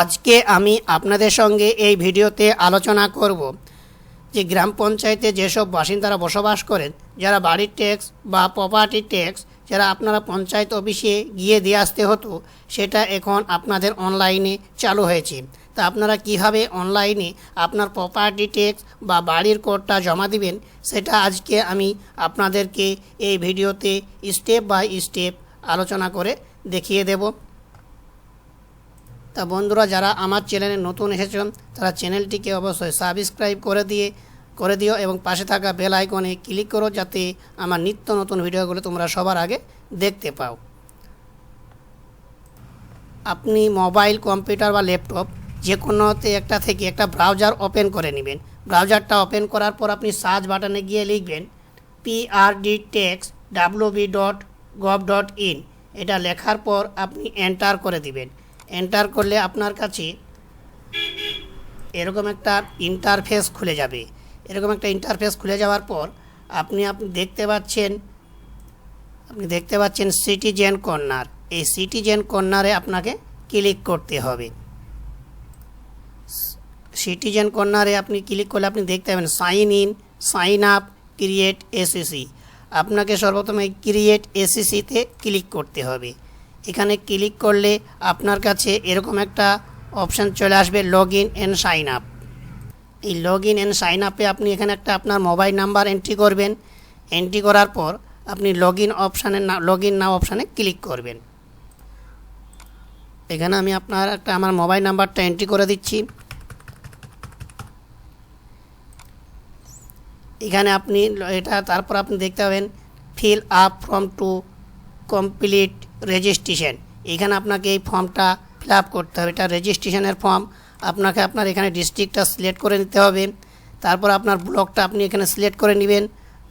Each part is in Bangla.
আজকে আমি আপনাদের সঙ্গে এই ভিডিওতে আলোচনা করব যে গ্রাম পঞ্চায়েতে যেসব বাসিন্দারা বসবাস করেন, যারা বাড়ির ট্যাক্স বা প্রপার্টি ট্যাক্স যারা আপনারা পঞ্চায়েত অফিসে গিয়ে দিয়ে আসতে হতো, সেটা এখন আপনাদের অনলাইনে চালু হয়েছে। তা আপনারা কীভাবে অনলাইনে আপনার প্রপার্টি ট্যাক্স বা বাড়ির কোডটা জমা দিবেন, সেটা আজকে আমি আপনাদেরকে এই ভিডিওতে স্টেপ বাই স্টেপ আলোচনা করে দেখিয়ে দেবো। তা বন্ধুরা যারা আমার চ্যানেলে নতুন এসেছেন তারা চ্যানেলটিকে অবশ্যই সাবস্ক্রাইব করে দিয়ে, করে দিও এবং পাশে থাকা বেল আইকনে ক্লিক করো যাতে আমার নিত্য নতুন ভিডিওগুলো তোমরা সবার আগে দেখতে পাও। আপনি মোবাইল কম্পিউটার বা ল্যাপটপ যে কোনোতে একটা থেকে একটা ব্রাউজার ওপেন করে নেবেন। ব্রাউজারটা ওপেন করার পর আপনি সার্চ বাটনে গিয়ে লিখবেন PRD tax WB dot gov dot in এটা লেখার পর আপনি এন্টার করে দিবেন। এন্টার করলে আপনার কাছে এরকম একটা ইন্টারফেস খুলে যাবে। এরকম একটা ইন্টারফেস খুলে যাওয়ার পর আপনি আপনি দেখতে পাচ্ছেন, আপনি দেখতে পাচ্ছেন সিটিজেন কর্নার এই সিটিজেন কর্নারে আপনাকে ক্লিক করতে হবে। সিটিজেন কর্নারে আপনি ক্লিক করলে আপনি দেখতে পাবেন sign in sign up create ACC আপনাকে সর্বপ্রথমে ক্রিয়েট এসিসিতে ক্লিক করতে হবে। এখানে ক্লিক করলে আপনার কাছে এরকম একটা অপশান চলে আসবে log in and sign up এই লগ ইন অ্যান্ড সাইন আপে আপনি এখানে একটা আপনার মোবাইল নাম্বার এন্ট্রি করবেন। এন্ট্রি করার পর আপনি লগ ইন অপশানে না লগ ইন নাও অপশানে ক্লিক করবেন। এখানে আমি আপনার একটা আমার মোবাইল নাম্বারটা এন্ট্রি করে দিচ্ছি। এখানে আপনি এটা, তারপর আপনি দেখতে পাবেন fill up form to complete registration এখানে আপনাকে এই ফর্মটা ফিল আপ করতে হবে। এটা রেজিস্ট্রেশনের ফর্ম আপনাকে আপনার এখানে ডিস্ট্রিক্টটা সিলেক্ট করে নিতে হবে। তারপর আপনার ব্লকটা আপনি এখানে সিলেক্ট করে নেবেন।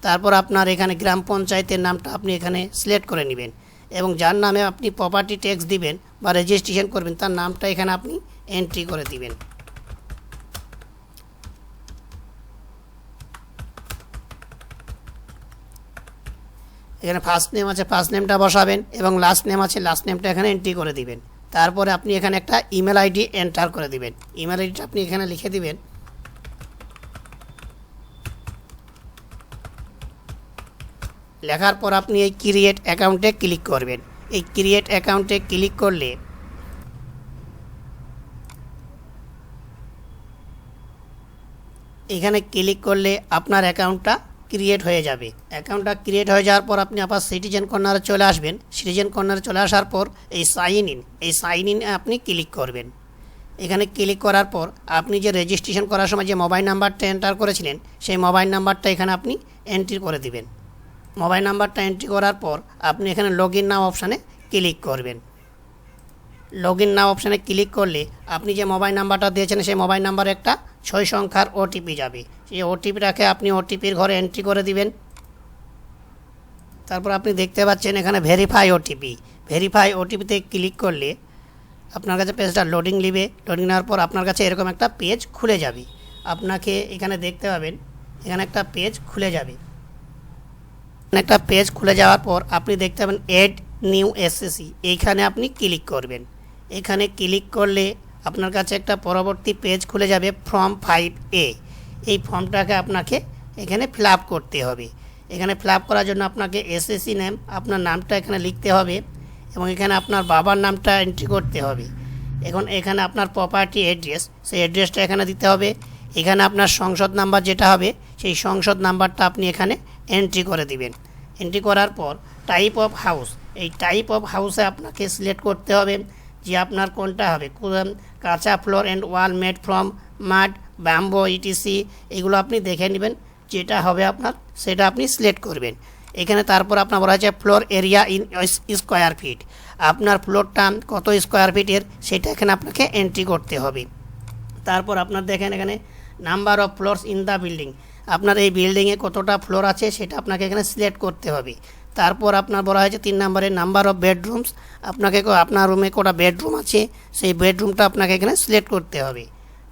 তারপর আপনার এখানে গ্রাম পঞ্চায়েতের নামটা আপনি এখানে সিলেক্ট করে নেবেন। এবং যার নামে আপনি প্রপার্টি ট্যাক্স দিবেন বা রেজিস্ট্রেশন করবেন, তার নামটা এখানে আপনি এন্ট্রি করে দিবেন। এখানে ফার্স্ট নেম আছে ফার্স্ট নেমটা বসাবেন এবং লাস্ট নেম আছে লাস্ট নেমটা এখানে এন্ট্রি করে দিবেন। তারপরে আপনি এখানে একটা ইমেল আইডি এন্টার করে দিবেন। ইমেল আইডিটা আপনি এখানে লিখে দিবেন। লেখার পর আপনি এই ক্রিয়েট অ্যাকাউন্টে ক্লিক করবেন। এই ক্রিয়েট অ্যাকাউন্টে ক্লিক করলে এখানে ক্লিক করলে আপনার অ্যাকাউন্টটা ক্রিয়েট হয়ে যাবে। অ্যাকাউন্টটা ক্রিয়েট হয়ে যাওয়ার পর আপনি আবার সিটিজেন কর্নারে চলে আসবেন। সিটিজেন কর্নারে চলে আসার পর এই সাইন ইন এই সাইন ইন আপনি ক্লিক করবেন। এখানে ক্লিক করার পর আপনি যে রেজিস্ট্রেশন করার সময় যে মোবাইল নাম্বারটা এন্টার করেছিলেন, সেই মোবাইল নাম্বারটা এখানে আপনি এন্ট্রি করে দিবেন। মোবাইল নাম্বারটা এন্ট্রি করার পর আপনি এখানে লগ ইন নাও অপশানে ক্লিক করবেন। লগ ইন নাও অপশানে ক্লিক করলে আপনি যে মোবাইল নাম্বারটা দিয়েছেন, সেই মোবাইল নাম্বারে একটা ছয় সংখ্যার ওটিপি যাবে। সেই ওটিপিটাকে আপনি ওটিপির ঘরে এন্ট্রি করে দিবেন। তারপর আপনি দেখতে পাচ্ছেন এখানে ভেরিফাই ওটিপি ভেরিফাই ওটিপিতে ক্লিক করলে আপনার কাছে পেজটা লোডিং নিবে। লোডিং নেওয়ার পর আপনার কাছে এরকম একটা পেজ খুলে যাবে। আপনাকে এখানে দেখতে পাবেন, এখানে একটা পেজ খুলে যাবে। একটা পেজ খুলে যাওয়ার পর আপনি দেখতে পাবেন এড নিউ এসএসি এইখানে আপনি ক্লিক করবেন। এখানে ক্লিক করলে আপনার কাছে একটা পরবর্তী পেজ খুলে যাবে ফর্ম ফাইভ এ এই ফর্মটাকে আপনাকে এখানে ফিল করতে হবে। এখানে ফিল করার জন্য আপনাকে এসএসসি নেম আপনার নামটা এখানে লিখতে হবে এবং এখানে আপনার বাবার নামটা এন্ট্রি করতে হবে। এখন এখানে আপনার প্রপার্টি অ্যাড্রেস সেই অ্যাড্রেসটা এখানে দিতে হবে। এখানে আপনার সংসদ নাম্বার যেটা হবে, সেই সংসদ নাম্বারটা আপনি এখানে এন্ট্রি করে দিবেন। এন্ট্রি করার পর টাইপ অফ হাউস এই টাইপ অফ হাউসে আপনাকে সিলেক্ট করতে হবে। যে আপনার কোনটা হবে? কাঁচা floor and wall made from mud, bamboo, etc, এগুলো আপনি দেখে নেবেন, যেটা হবে আপনার, সেটা আপনি সিলেক্ট করবেন। এখানে তারপর আপনার বলা হচ্ছে floor area in square feet. আপনার ফ্লোরটা কত স্কোয়ার ফিটের, সেটা এখানে আপনাকে এন্ট্রি করতে হবে। তারপর আপনার দেখেন এখানে number of floors in the building আপনার এই বিল্ডিংয়ে কতটা ফ্লোর আছে, সেটা আপনাকে এখানে সিলেক্ট করতে হবে। তারপর আপনার বলা হয়েছে তিন নম্বরে নাম্বার অফ বেডরুমস আপনাকে আপনার রুমে কটা বেডরুম আছে, সেই বেডরুমটা আপনাকে এখানে সিলেক্ট করতে হবে।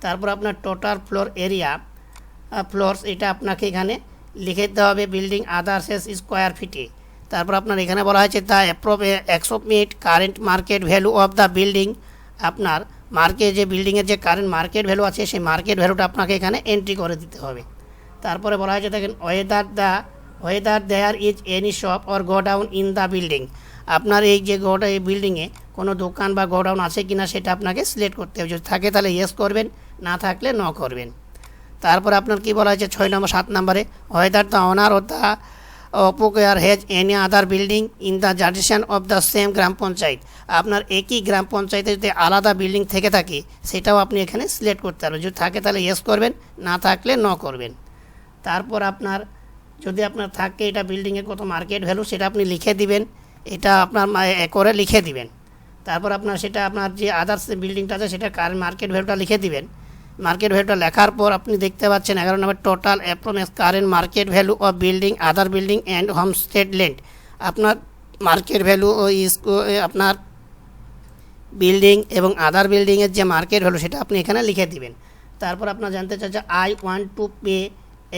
তারপর আপনার টোটাল ফ্লোর এরিয়া ফ্লোরস এটা আপনাকে এখানে লিখে দিতে হবে বিল্ডিং আদার্সেস স্কোয়ার ফিটে তারপর আপনার এখানে বলা হয়েছে the appropriate current market value of the building আপনার মার্কেট যে বিল্ডিংয়ের যে কারেন্ট মার্কেট ভ্যালু আছে, সেই মার্কেট ভ্যালুটা আপনাকে এখানে এন্ট্রি করে দিতে হবে। তারপরে বলা হয়েছে দেখেন whether the whether there is any shop or godown in the building আপনার এই যে গোডা এই বিল্ডিংয়ে কোনো দোকান বা গোডাউন আছে কি না সেটা আপনাকে সিলেক্ট করতে হবে। যদি থাকে তাহলে ইয়েস করবেন, না থাকলে ন করবেন। তারপর আপনার কি বলা হয়েছে? ছয় নম্বর, সাত নম্বরে whether the owner or the অপোকেয়ার has any other building in the jurisdiction of the same gram panchayat আপনার একই গ্রাম পঞ্চায়েতে যদি আলাদা বিল্ডিং থেকে থাকে, সেটাও আপনি এখানে সিলেক্ট করতে পারবেন। যদি থাকে তাহলে ইয়েস করবেন, না থাকলে ন করবেন। তারপর আপনার যদি আপনার থাকে এটা বিল্ডিংয়ের কত মার্কেট ভ্যালু সেটা আপনি লিখে দিবেন, এটা আপনার করে লিখে দিবেন। তারপর আপনার সেটা আপনার যে আদার্স বিল্ডিংটা আছে সেটা কার মার্কেট ভ্যালুটা লিখে দিবেন। মার্কেট ভ্যালুটা লেখার পর আপনি দেখতে পাচ্ছেন এগারো নম্বর total approximate current market value of building other building and homestead land আপনার মার্কেট ভ্যালু ও আপনার বিল্ডিং এবং আদার বিল্ডিংয়ের যে মার্কেট ভ্যালু সেটা আপনি এখানে লিখে দিবেন। তারপর আপনার জানতে চাচ্ছে I want to pay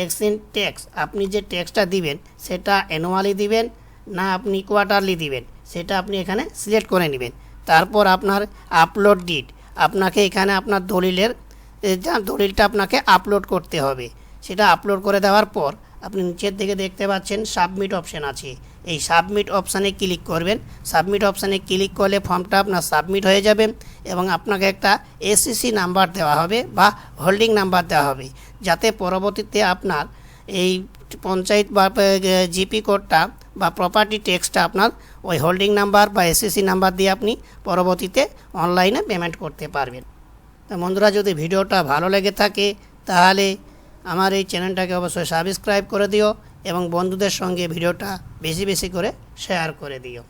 exchange tax আপনি যে ট্যাক্সটা দিবেন, সেটা অ্যানুয়ালি দিবেন না আপনি কোয়ার্টারলি দিবেন, সেটা আপনি এখানে সিলেক্ট করে নেবেন। তারপর আপনার আপলোড ডিট আপনাকে এখানে আপনার দলিলের যা দলিলটা আপনাকে আপলোড করতে হবে, সেটা আপলোড করে দেওয়ার পর আপনি নিচের দিকে দেখতে পাচ্ছেন সাবমিট অপশান আছে। এই সাবমিট অপশানে ক্লিক করবেন। সাবমিট অপশানে ক্লিক করলে ফর্মটা আপনার সাবমিট হয়ে যাবে এবং আপনাকে একটা এসিসি নাম্বার দেওয়া হবে বা হোল্ডিং নাম্বার দেওয়া হবে। যাতে পরবর্তীতে আপনার এই পঞ্চায়েত বা জিপি কোডটা বা প্রপার্টি ট্যাক্সটা আপনার ওই হোল্ডিং নাম্বার বা এসিসি নাম্বার দিয়ে আপনি পরবর্তীতে অনলাইনে পেমেন্ট করতে পারবেন। তা বন্ধুরা, যদি ভিডিওটা ভালো লেগে থাকে, তাহলে আমার এই চ্যানেলটাকে অবশ্যই সাবস্ক্রাইব করে দিও। এবং বন্ধুদের সঙ্গে ভিডিওটা বেশি বেশি করে শেয়ার করে দিও।